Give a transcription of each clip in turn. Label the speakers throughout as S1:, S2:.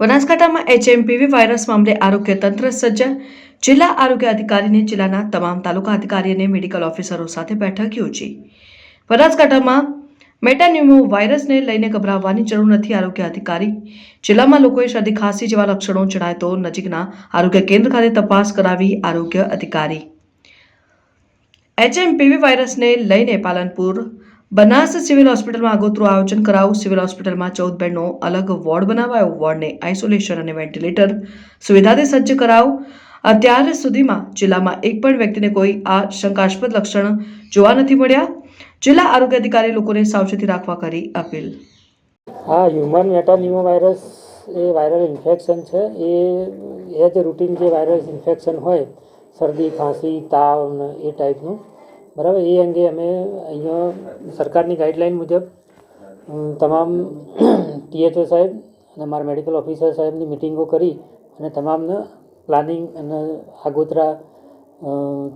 S1: બનાસકાંઠામાં HMPV virus મામલે આરોગ્ય તંત્ર સજ્જ જિલ્લા આરોગ્ય અધિકારીને જિલ્લાના તમામ તાલુકા અધિકારી અને મેડિકલ ઓફિસરો સાથે બેઠક યોજી. બનાસકાંઠામાં મેટાન્યુમો વાયરસને લઈને ગભરાવવાની જરૂર નથી આરોગ્ય અધિકારી. જિલ્લામાં લોકોએ શરદી ખાંસી જેવા લક્ષણો જણાય તો નજીકના આરોગ્ય કેન્દ્ર ખાતે તપાસ કરાવી આરોગ્ય અધિકારી. એચએમપીવી વાયરસને લઈને પાલનપુર બનાસ સિવિલ હોસ્પિટલમાં આગોતરું આયોજન કરાવું સિવિલ હોસ્પિટલમાં ચૌદ બેડનો અલગ વોર્ડ બનાવાયો. વોર્ડને આઇસોલેશન અને વેન્ટિલેટર સુવિધાથી સજ્જ કરાવ અત્યાર સુધીમાં જિલ્લામાં એક પણ વ્યક્તિને કોઈ આ શંકાસ્પદ લક્ષણ જોવા નથી મળ્યા. જિલ્લા આરોગ્ય અધિકારી લોકોને સાવચેતી રાખવા કરી અપીલ.
S2: હા હ્યુમન મેટાન્યુમો વાયરસ એ વાયરલ ઇન્ફેક્શન છે. એ જ રૂટીન જે વાયરસ ઇન્ફેક્શન હોય, શરદી, ખાંસી, તાવ એ ટાઈપનું બરાબર, એ અંગે અમે અહીંયા સરકારની ગાઈડલાઈન મુજબ તમામ ટીએચઓ સાહેબ અને મારા મેડિકલ ઓફિસર સાહેબની મિટિંગો કરી અને તમામને પ્લાનિંગ અને આગોતરા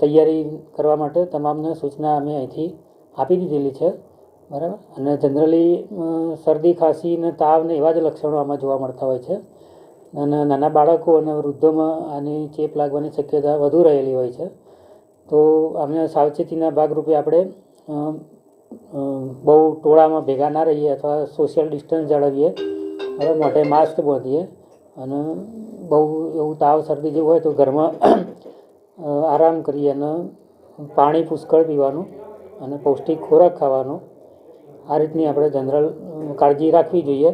S2: તૈયારી કરવા માટે તમામને સૂચના અમે અહીંથી આપી દીધેલી છે. બરાબર? અને જનરલી શરદી, ખાંસી ને તાવ ને એવા જ લક્ષણો આમાં જોવા મળતા હોય છે. અને નાના બાળકો અને વૃદ્ધોમાં આની ચેપ લાગવાની શક્યતા વધુ રહેલી હોય છે. તો આમને સાવચેતીના ભાગરૂપે આપણે બહુ ટોળામાં ભેગા ના રહીએ અથવા સોશિયલ ડિસ્ટન્સ જાળવીએ હવે મોઢે માસ્ક બાંધીએ અને બહુ એવું તાવ શરદી જેવું હોય તો ઘરમાં આરામ કરીએ અને પાણી પુષ્કળ પીવાનું અને પૌષ્ટિક ખોરાક ખાવાનો. આ રીતની આપણે જનરલ કાળજી રાખવી જોઈએ.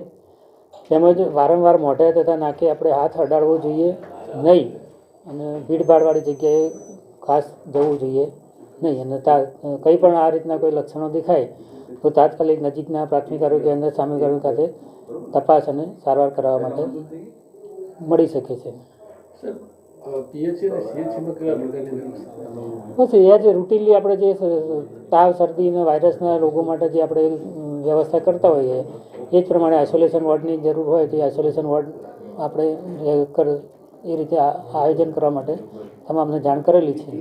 S2: તેમજ વારંવાર મોઢે તથા નાકે આપણે હાથ અડાડવો જોઈએ નહીં અને ભીડભાડવાળી જગ્યાએ ખાસ જવું જોઈએ. નહીં અને તા કંઈ પણ આ રીતના કોઈ લક્ષણો દેખાય તો તાત્કાલિક નજીકના પ્રાથમિક આરોગ્ય કેન્દ્ર સામૂહિક આરોગ્ય ખાતે તપાસ અને સારવાર કરાવવા માટે મળી શકે છે. બસ એ જે રૂટીનલી આપણે જે તાવ શરદી અને વાયરસના રોગો માટે જે આપણે વ્યવસ્થા કરતા હોઈએ એ જ પ્રમાણે આઇસોલેશન વોર્ડની જરૂર હોય તો આઇસોલેશન વોર્ડ આપણે એ રીતે આયોજન કરવા માટે તમામને જાણ કરેલી છે.